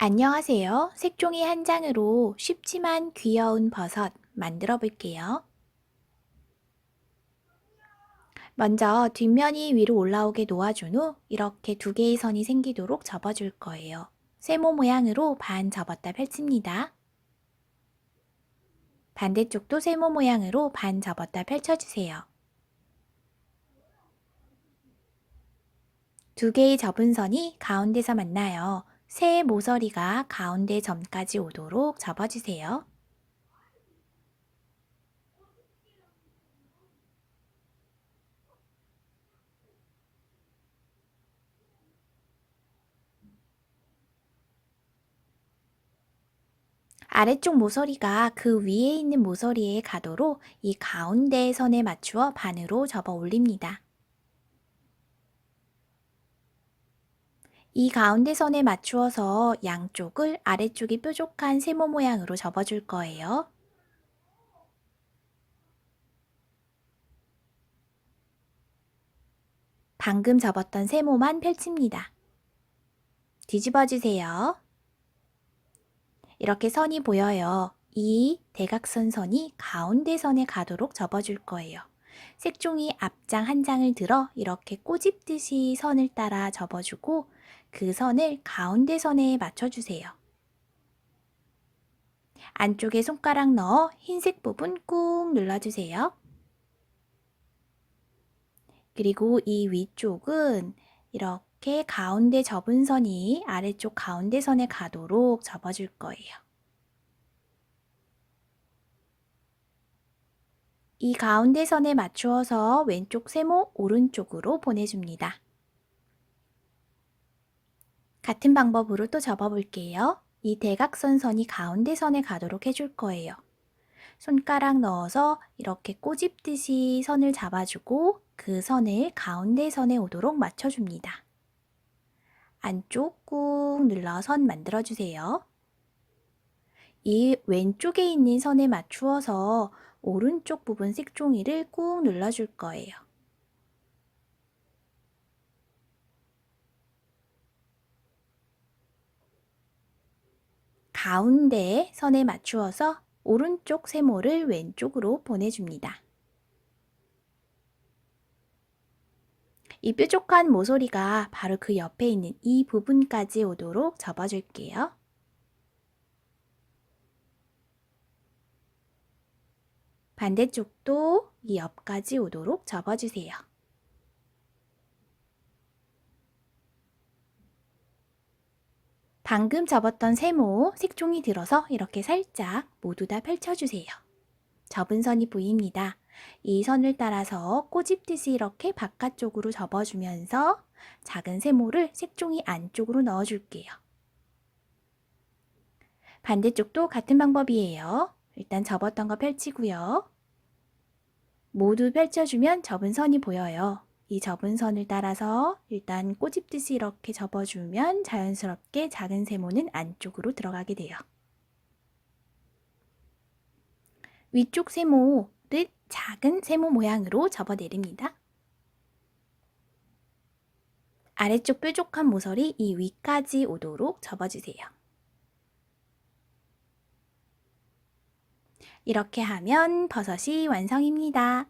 안녕하세요. 색종이 한 장으로 쉽지만 귀여운 버섯 만들어 볼게요. 먼저 뒷면이 위로 올라오게 놓아준 후 이렇게 두 개의 선이 생기도록 접어줄 거예요. 세모 모양으로 반 접었다 펼칩니다. 반대쪽도 세모 모양으로 반 접었다 펼쳐주세요. 두 개의 접은 선이 가운데서 만나요. 새 모서리가 가운데 점까지 오도록 접어주세요. 아래쪽 모서리가 그 위에 있는 모서리에 가도록 이 가운데 선에 맞추어 반으로 접어 올립니다. 이 가운데 선에 맞추어서 양쪽을 아래쪽이 뾰족한 세모 모양으로 접어줄 거예요. 방금 접었던 세모만 펼칩니다. 뒤집어 주세요. 이렇게 선이 보여요. 이 대각선 선이 가운데 선에 가도록 접어줄 거예요. 색종이 앞장 한 장을 들어 이렇게 꼬집듯이 선을 따라 접어주고 그 선을 가운데 선에 맞춰주세요. 안쪽에 손가락 넣어 흰색 부분 꾹 눌러주세요. 그리고 이 위쪽은 이렇게 가운데 접은 선이 아래쪽 가운데 선에 가도록 접어줄 거예요. 이 가운데 선에 맞추어서 왼쪽 세모 오른쪽으로 보내줍니다. 같은 방법으로 또 접어볼게요. 이 대각선 선이 가운데 선에 가도록 해줄 거예요. 손가락 넣어서 이렇게 꼬집듯이 선을 잡아주고 그 선을 가운데 선에 오도록 맞춰줍니다. 안쪽 꾹 눌러 선 만들어주세요. 이 왼쪽에 있는 선에 맞추어서 오른쪽 부분 색종이를 꾹 눌러줄 거예요. 가운데 선에 맞추어서 오른쪽 세모를 왼쪽으로 보내줍니다. 이 뾰족한 모서리가 바로 그 옆에 있는 이 부분까지 오도록 접어줄게요. 반대쪽도 이 옆까지 오도록 접어주세요. 방금 접었던 세모 색종이 들어서 이렇게 살짝 모두 다 펼쳐주세요. 접은 선이 보입니다. 이 선을 따라서 꼬집듯이 이렇게 바깥쪽으로 접어주면서 작은 세모를 색종이 안쪽으로 넣어줄게요. 반대쪽도 같은 방법이에요. 일단 접었던 거 펼치고요. 모두 펼쳐주면 접은 선이 보여요. 이 접은 선을 따라서 일단 꼬집듯이 이렇게 접어주면 자연스럽게 작은 세모는 안쪽으로 들어가게 돼요. 위쪽 세모를 작은 세모 모양으로 접어내립니다. 아래쪽 뾰족한 모서리 이 위까지 오도록 접어주세요. 이렇게 하면 버섯이 완성입니다.